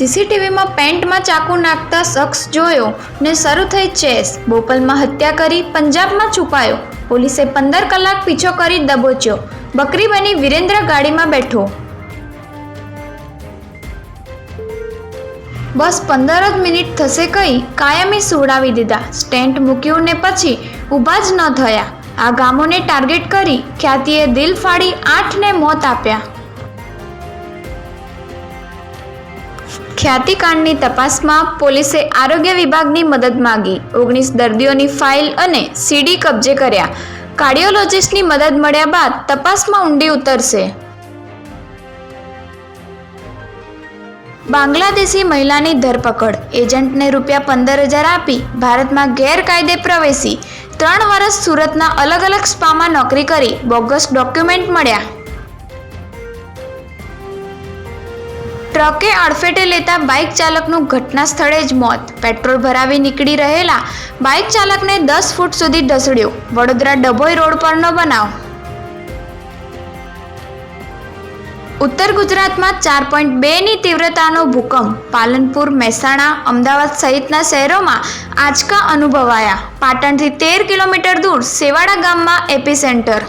સીસીટીવીમાં પેન્ટમાં ચાકુ નાખતા શખ્સ જોયો ને શરૂ થઈ ચેસ. બોપલમાં હત્યા કરી, પંજાબમાં છુપાયો. પોલીસે પંદર કલાક પીછો કરી દબોચ્યો. બકરી બની વિરેન્દ્ર ગાડીમાં બેઠો. બસ પંદર જ મિનિટ થશે કહી કાયમી સુવડાવી દીધા. સ્ટેન્ટ મૂક્યું ને પછી ઊભા જ ન થયા. આ ગામોને ટાર્ગેટ કરી ખ્યાતિએ દિલ ફાડી આઠને મોત આપ્યા. ખ્યાતિકાંડની તપાસમાં પોલીસે આરોગ્ય વિભાગની મદદ માગી. ઓગણીસ દર્દીઓની ફાઇલ અને સીડી કબજે કર્યા. કાર્ડિયોલોજિસ્ટની મદદ મળ્યા બાદ તપાસમાં ઊંડી ઉતરશે. બાંગ્લાદેશી મહિલાની ધરપકડ. એજન્ટને રૂપિયા પંદર હજાર આપી ભારતમાં ગેરકાયદે પ્રવેશી. ત્રણ વર્ષ સુરતના અલગ અલગ સ્પામાં નોકરી કરી બોગસ ડોક્યુમેન્ટ મળ્યા. ટ્રકે અડફેટે લેતા બાઇક ચાલકનું ઘટના સ્થળે જ મોત. પેટ્રોલ ભરાવી નીકળી રહેલા બાઇક ચાલકને દસ ફૂટ સુધી ઢસડ્યો વડોદરા ડભોઈ રોડ પરનો બનાવ. ઉત્તર ગુજરાતમાં ચાર પોઈન્ટ બેની તીવ્રતાનો ભૂકંપ. પાલનપુર, મહેસાણા, અમદાવાદ સહિતના શહેરોમાં આંચકા અનુભવાયા. પાટણથી તેર કિલોમીટર દૂર સેવાડા ગામમાં એપીસેન્ટર.